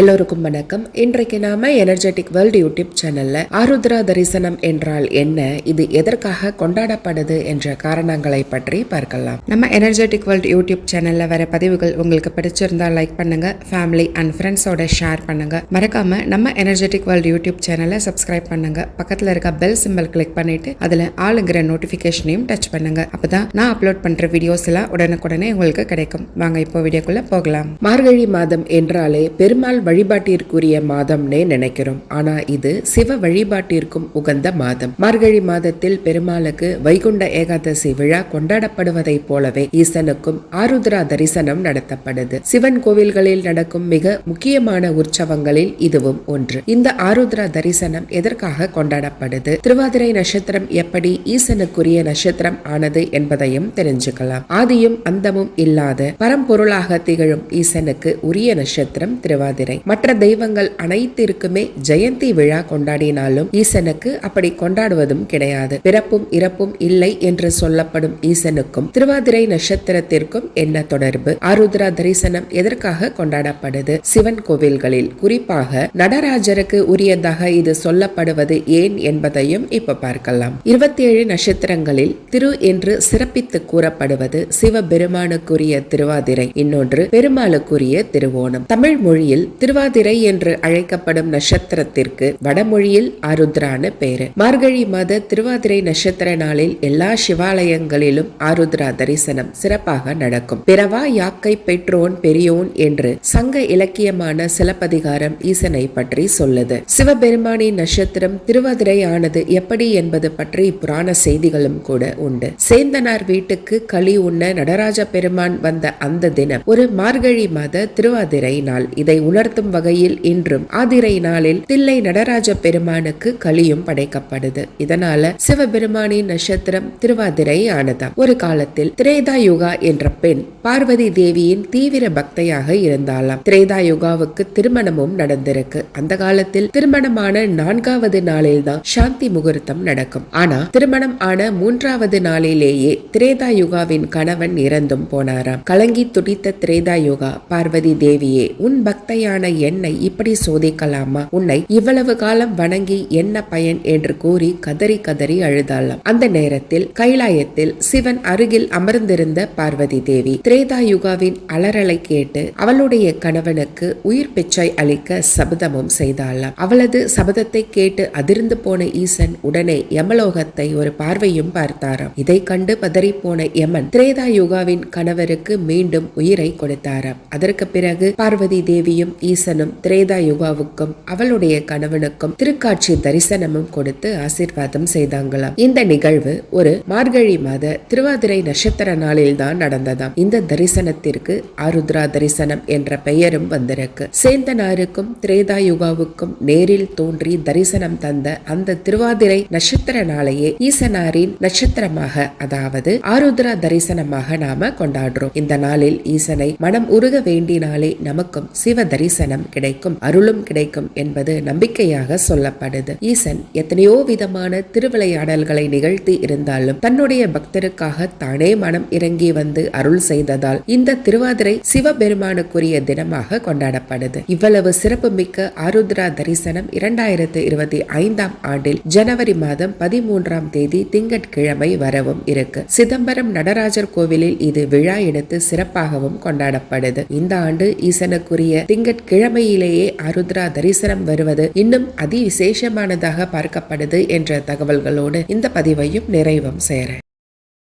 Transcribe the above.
எல்லோருக்கும் வணக்கம். இன்றைக்கு நாம எனர்ஜெட்டிக் வேர்ல்டு யூடியூப் சேனல்ல ஆருத்ரா தரிசனம் என்றால் என்ன? இது எதற்காக கொண்டாடப்படுது என்ற காரணங்களை பற்றி பார்க்கலாம். நம்ம எனர்ஜெட்டிக் வேர்ல்டு யூடியூப் சேனல்ல வர பதிவுகள் உங்களுக்கு பிடிச்சிருந்தா லைக் பண்ணுங்க. ஃபேமிலி அண்ட் ஃப்ரெண்ட்ஸோட ஷேர் பண்ணுங்க. மறக்காம நம்ம எனர்ஜெட்டிக் வேர்ல்டு யூடியூப் சேனலை சப்ஸ்கிரைப் பண்ணுங்க. பக்கத்துல இருக்க பெல் சிம்பல் கிளிக் பண்ணிட்டு அதுல ஆளுங்கிற நோட்டிபிகேஷனையும் டச் பண்ணுங்க. அப்பதான் நான் அப்லோட் பண்ற வீடியோஸ் எல்லாம் உடனுக்குடனே உங்களுக்கு கிடைக்கும். வாங்க இப்போ வீடியோக்குள்ள போகலாம். மார்கழி மாதம் என்றாலே பெருமாள் வழிபாட்டிற்குரிய மாதம்னே நினைக்கிறோம். ஆனா இது சிவ வழிபாட்டிற்கும் உகந்த மாதம். மார்கழி மாதத்தில் பெருமாளுக்கு வைகுண்ட ஏகாதசி விழா கொண்டாடப்படுவதைப் போலவே ஈசனுக்கும் ஆருத்ரா தரிசனம் நடத்தப்படுது. சிவன் கோவில்களில் நடக்கும் மிக முக்கியமான உற்சவங்களில் இதுவும் ஒன்று. இந்த ஆருத்ரா தரிசனம் எதற்காக கொண்டாடப்படுது? திருவாதிரை நட்சத்திரம் எப்படி ஈசனுக்குரிய நட்சத்திரம் ஆனது என்பதையும் தெரிஞ்சுக்கலாம். ஆதியும் அந்தமும் இல்லாத பரம்பொருளாக திகழும் ஈசனுக்கு உரிய நட்சத்திரம் திருவாதிரை. மற்ற தெய்வங்கள் அனைத்திற்குமே ஜெயந்தி விழா கொண்டாடினாலும் ஈசனுக்கு அப்படி கொண்டாடுவதும் கிடையாது. பிறப்பும் இறப்பும் இல்லை என்று சொல்லப்படும் ஈசனுக்கும் திருவாதிரை நட்சத்திரத்திற்கும் என்ன தொடர்பு? ஆருத்ரா தரிசனம் எதற்காக கொண்டாடப்படுது? சிவன் கோவில்களில் குறிப்பாக நடராஜருக்கு உரியதாக இது சொல்லப்படுவது ஏன் என்பதையும் இப்ப பார்க்கலாம். இருபத்தி ஏழு நட்சத்திரங்களில் திரு என்று சிறப்பித்து கூறப்படுவது சிவபெருமானுக்குரிய திருவாதிரை இன்னொன்று பெருமாளுக்குரிய திருவோணம். தமிழ் மொழியில் திருவாதிரை என்று அழைக்கப்படும் நட்சத்திரத்திற்கு வடமொழியில் ஆருத்ரான்னு பேரு. மார்கழி மாத திருவாதிரை நட்சத்திர நாளில் எல்லா சிவாலயங்களிலும் ஆருத்ரா தரிசனம் சிறப்பாக நடக்கும். பிறவா யாக்கை பெற்றோன் பெரியோன் என்று சங்க இலக்கியமான சிலப்பதிகாரம் ஈசனை பற்றி சொல்லுது. சிவபெருமானின் நட்சத்திரம் திருவாதிரை ஆனது எப்படி என்பது பற்றி புராண செய்திகளும் கூட உண்டு. சேந்தனார் வீட்டுக்கு களி உண்ண நடராஜ பெருமான் வந்த அந்த தினம் ஒரு மார்கழி மாத திருவாதிரை நாள். இதை உணர்த்தும் வகையில் இன்றும் ஆதிரை நாளில் தில்லை நடராஜ பெருமானுக்கு களியும் படைக்கப்படுது. இதனால சிவபெருமானின் நட்சத்திரம் திருவாதிரை ஆனதாம் ஒரு காலத்தில் திரேதா யுகா என்ற பெண் பார்வதி தேவியின் தீவிர பக்தையாக இருந்தாலாம் திரேதா யுகாவுக்கு திருமணமும் நடந்திருக்கு. அந்த காலத்தில் திருமணமான நான்காவது நாளில் தான் சாந்தி முகூர்த்தம் நடக்கும். ஆனா திருமணம் ஆன மூன்றாவது நாளிலேயே திரேதா யுகாவின் கணவன் இறந்தும் போனாராம். கலங்கி துடித்த திரேதா யுகா பார்வதி தேவியே உன் பக்தையான என்னை இப்படி சோதிக்கலாமா? உன்னை இவ்வளவு காலம் வணங்கி என்ன பயன் என்று கூறி கதறி கதறி அழுதாளாம். அந்த நேரத்தில் கைலாயத்தில் சிவன் அருகில் அமர்ந்திருந்த பார்வதி தேவி திரேதா யுகாவின் அலறலை கேட்டு அவளுடைய கணவனுக்கு உயிர் பிச்சை அளிக்க சபதமும் செய்தாளாம் அவளது சபதத்தை கேட்டு அதிர்ந்து போன ஈசன் உடனே யமலோகத்தை ஒரு பார்வையும் பார்த்தாராம் இதை கண்டு பதறி போன யமன் திரேதா யுகாவின் கணவருக்கு மீண்டும் உயிரை கொடுத்தாராம் அதற்கு பிறகு பார்வதி தேவியும் ஈசனும் திரேதா யுகாவுக்கும் அவளுடைய கணவனுக்கும் திருக்காட்சி தரிசனமும் கொடுத்து ஆசீர்வாதம் செய்தாங்களாம். இந்த நிகழ்வு ஒரு மார்கழி மாத திருவாதிரை நட்சத்திர நாளில் தான் நடந்ததாம். இந்த தரிசனத்திற்கு ஆருத்ரா தரிசனம் என்ற பெயரும் வந்திருக்கு. சேந்தனாருக்கும் திரேதா யுகாவுக்கும் நேரில் தோன்றி தரிசனம் தந்த அந்த திருவாதிரை நட்சத்திர நாளையே ஈசனாரின் நட்சத்திரமாக அதாவது ஆருத்ரா தரிசனமாக நாம கொண்டாடுறோம். இந்த நாளில் ஈசனை மனம் உருக வேண்டினாலே நமக்கும் சிவ தரிசனம் கிடைக்கும் அருளும் கிடைக்கும் என்பது நம்பிக்கையாக சொல்லப்படுது. ஈசன் எத்தனையோ விதமான திருவிளையாடல்களை நிகழ்த்தி இருந்தாலும் தன்னுடைய பக்தருக்காக தானே மனம் இறங்கி வந்து அருள் இருந்ததால் இந்த திருவாதிரை சிவபெருமானுக்குரிய தினமாக கொண்டாடப்படுது. இவ்வளவு சிறப்புமிக்க ஆருத்ரா தரிசனம் இரண்டாயிரத்து இருபத்தி ஐந்தாம் ஆண்டில் ஜனவரி மாதம் பதிமூன்றாம் தேதி திங்கட்கிழமை வரவும் இருக்கு. சிதம்பரம் நடராஜர் கோவிலில் இது விழா எடுத்து சிறப்பாகவும் கொண்டாடப்படுது. இந்த ஆண்டு ஈசனுக்குரிய திங்கட்கிழமையிலேயே அருத்ரா தரிசனம் வருவது இன்னும் அதி விசேஷமானதாக பார்க்கப்படுது என்ற தகவல்களோடு இந்த பதிவையும் நிறைவும் சேர.